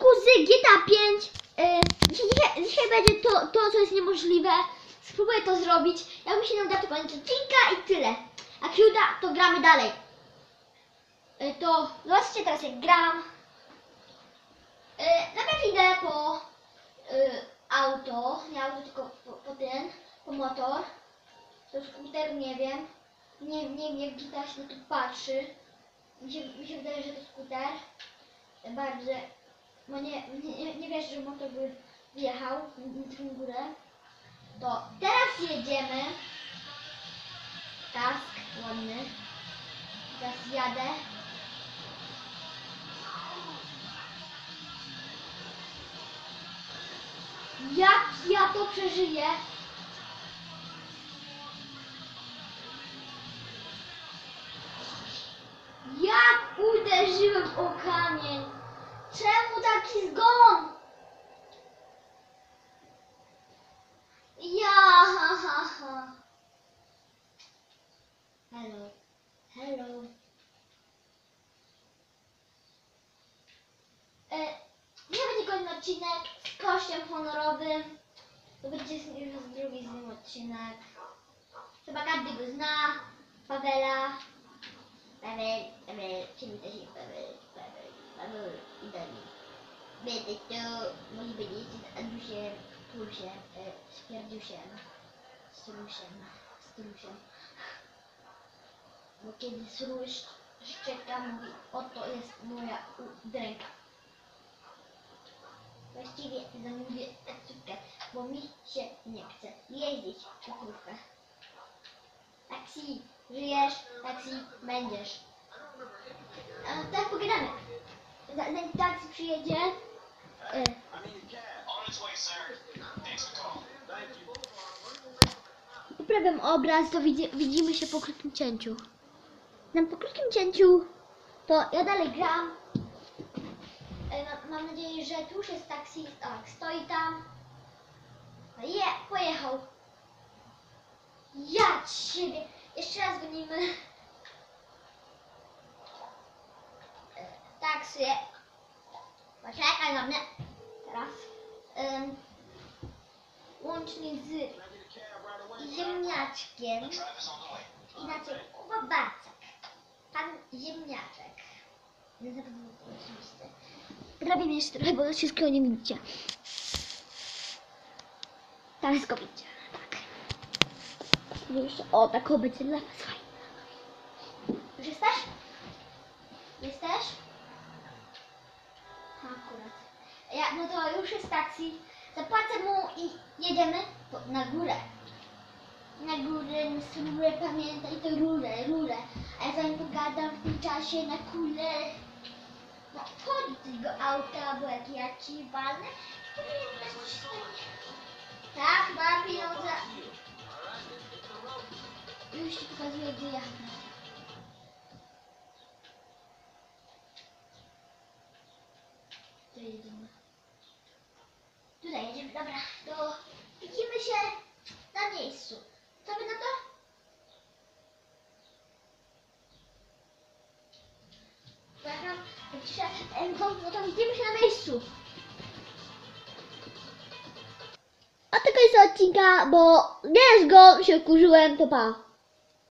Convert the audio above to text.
odcinku z GTA 5. Yy, dzisiaj, dzisiaj, będzie to, to, co jest niemożliwe. Spróbuję to zrobić. Jak mi się nie uda, to koniec odcinka i tyle. A jak się uda, to gramy dalej. Yy, to zobaczcie teraz jak gram. Yy, najpierw idę po yy, auto. Nie auto, tylko po, po ten, po motor. To skuter, nie wiem. Nie, nie wiem jak GTA się na to patrzy. Mi się, mi się wydaje, że to skuter. Bardzo. No nie, nie, nie wiesz, że motor by wjechał na tę górę. To teraz jedziemy. Task ładny. Teraz jadę. Jak ja to przeżyję? Jak uderzyłem o kamień? Czemu taki zgon? Ja, ha, ha, ha. Hello, hello. E, nie będzie kolejny odcinek z kościem honorowym. To będzie już drugi z nim odcinek. Chyba każdy go zna. Pawela. Paweł, Paweł, Paweł, Paweł, Paweł i Dani. Będę to, może będzie z Andrusiem, Tulusiem, e, Śmierdziusiem, Strusiem, Strusiem. Bo kiedy Struś szczeka, mówi, oto jest moja u- ręka. Właściwie zamówię taksówkę, bo mi się nie chce jeździć w taksówkę. Taksi, żyjesz, taksi, będziesz. A, tak pogadamy. Za- Zanim taksi przyjedzie, e, poprawiam obraz, to widzi, widzimy się po krótkim cięciu. Na po krótkim cięciu to ja dalej gram. E, mam, nadzieję, że tu już jest taksi. Tak, stoi tam. Je, pojechał. Ja ciebie. Jeszcze raz gonimy. E, Taksy. Poczekaj na mnie. Teraz. Ym, łącznie z ziemniaczkiem. Inaczej, Kuba Barcak. Pan ziemniaczek. Oczywiście. Mnie jeszcze trochę, bo wszystkiego nie widzicie. Teraz go widzicie. Tak. Już, o, tak będzie dla was. Już jesteś? Jesteś? Akurat. Ja, no to już jest taksi. Zapłacę mu i jedziemy po, na górę na górę, na rurę, pamiętaj to rurę, rurę. A ja zanim pogadam w tym czasie na kulę, no wchodzi tego auta, bo jak ja ci walnę. Tak, ma pieniądze. Już ci pokazuję, gdzie ja. Tu jedziemy. Tutaj jedziemy, dobra, to widzimy się na miejscu. Co wy na to? Przepraszam, to widzimy się na miejscu. A tego jest odcinka, bo nie jest go, się wkurzyłem, to pa.